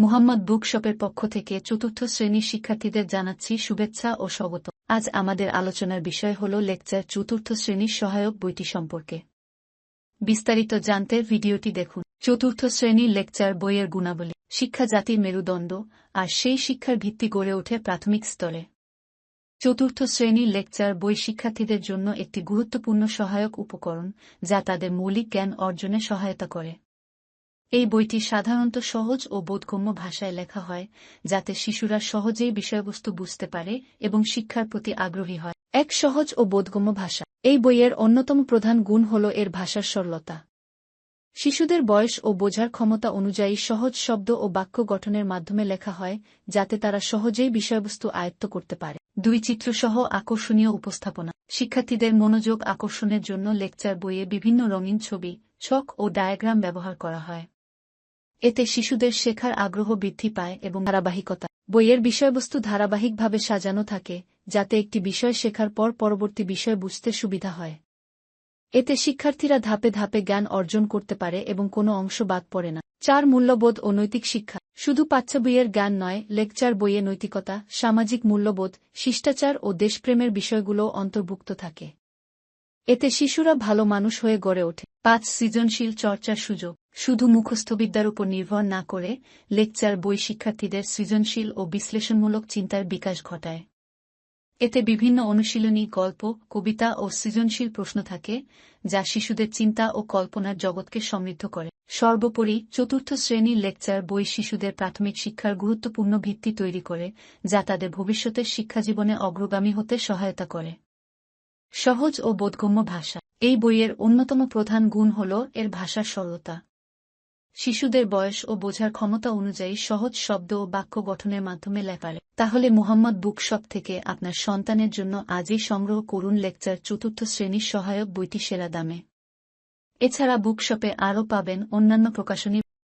মুহাম্মদ বুকশপের পক্ষ থেকে চতুর্থ শ্রেণির শিক্ষার্থীদের জানাচ্ছি শুভেচ্ছা ও স্বাগত। আজ আমাদের আলোচনার বিষয় হল লেকচার চতুর্থ শ্রেণির সহায়ক বইটি সম্পর্কে। বিস্তারিত জানতে ভিডিওটি দেখুন। চতুর্থ শ্রেণির লেকচার বইয়ের গুণাবলী, শিক্ষা জাতির মেরুদণ্ড আর সেই শিক্ষার ভিত্তি গড়ে ওঠে প্রাথমিক স্তরে। চতুর্থ শ্রেণির লেকচার বই শিক্ষার্থীদের জন্য একটি গুরুত্বপূর্ণ সহায়ক উপকরণ যা তাদের মৌলিক জ্ঞান অর্জনে সহায়তা করে। এই বইটি সাধারণত সহজ ও বোধগম্য ভাষায় লেখা হয়, যাতে শিশুরা সহজেই বিষয়বস্তু বুঝতে পারে এবং শিক্ষার প্রতি আগ্রহী হয়। এক সহজ ও বোধগম্য ভাষা। এই বইয়ের অন্যতম প্রধান গুণ হল এর ভাষার সরলতা। শিশুদের বয়স ও বোঝার ক্ষমতা অনুযায়ী সহজ শব্দ ও বাক্য গঠনের মাধ্যমে লেখা হয়, যাতে তারা সহজেই বিষয়বস্তু আয়ত্ত করতে পারে। দুই চিত্রসহ আকর্ষণীয় উপস্থাপনা। শিক্ষার্থীদের মনোযোগ আকর্ষণের জন্য লেকচার বইয়ে বিভিন্ন রঙিন ছবি, ছক ও ডায়াগ্রাম ব্যবহার করা হয়। এতে শিশুদের শেখার আগ্রহ বৃদ্ধি পায় এবং ধারাবাহিকতা, বইয়ের বিষয়বস্তু ধারাবাহিকভাবে সাজানো থাকে, যাতে একটি বিষয় শেখার পর পরবর্তী বিষয় বুঝতে সুবিধা হয়। এতে শিক্ষার্থীরা ধাপে ধাপে জ্ঞান অর্জন করতে পারে এবং কোনো অংশ বাদ পড়ে না। চার মূল্যবোধ ও নৈতিক শিক্ষা। শুধু পাচ্ছা বইয়ের জ্ঞান নয়, লেকচার, বইয়ে নৈতিকতা, সামাজিক মূল্যবোধ, শিষ্টাচার ও দেশপ্রেমের বিষয়গুলোও অন্তর্ভুক্ত থাকে। এতে শিশুরা ভালো মানুষ হয়ে গড়ে ওঠে। পাঁচ সৃজনশীল চর্চার সুযোগ। শুধু মুখস্থবিদ্যার উপর নির্ভর না করে লেকচার বই শিক্ষার্থীদের সৃজনশীল ও বিশ্লেষণমূলক চিন্তার বিকাশ ঘটায়। এতে বিভিন্ন অনুশীলনী, গল্প, কবিতা ও সৃজনশীল প্রশ্ন থাকে, যা শিশুদের চিন্তা ও কল্পনার জগৎকে সমৃদ্ধ করে। সর্বোপরি চতুর্থ শ্রেণির লেকচার বই শিশুদের প্রাথমিক শিক্ষার গুরুত্বপূর্ণ ভিত্তি তৈরি করে, যা তাদের ভবিষ্যতের শিক্ষাজীবনে অগ্রগামী হতে সহায়তা করে। সহজ ও বোধগম্য ভাষা। এই বইয়ের অন্যতম প্রধান গুণ হল এর ভাষার সরলতা। শিশুদের বয়স ও বোঝার ক্ষমতা অনুযায়ী সহজ শব্দ ও বাক্য গঠনের মাধ্যমে লেখালে তাহলে মোহাম্মদ বুকশপ থেকে আপনার সন্তানের জন্য আজই সংগ্রহ করুন লেকচার চতুর্থ শ্রেণির সহায়ক বইটি সেরা দামে। এছাড়া বুকশপে আরও পাবেন অন্যান্য প্রকাশনী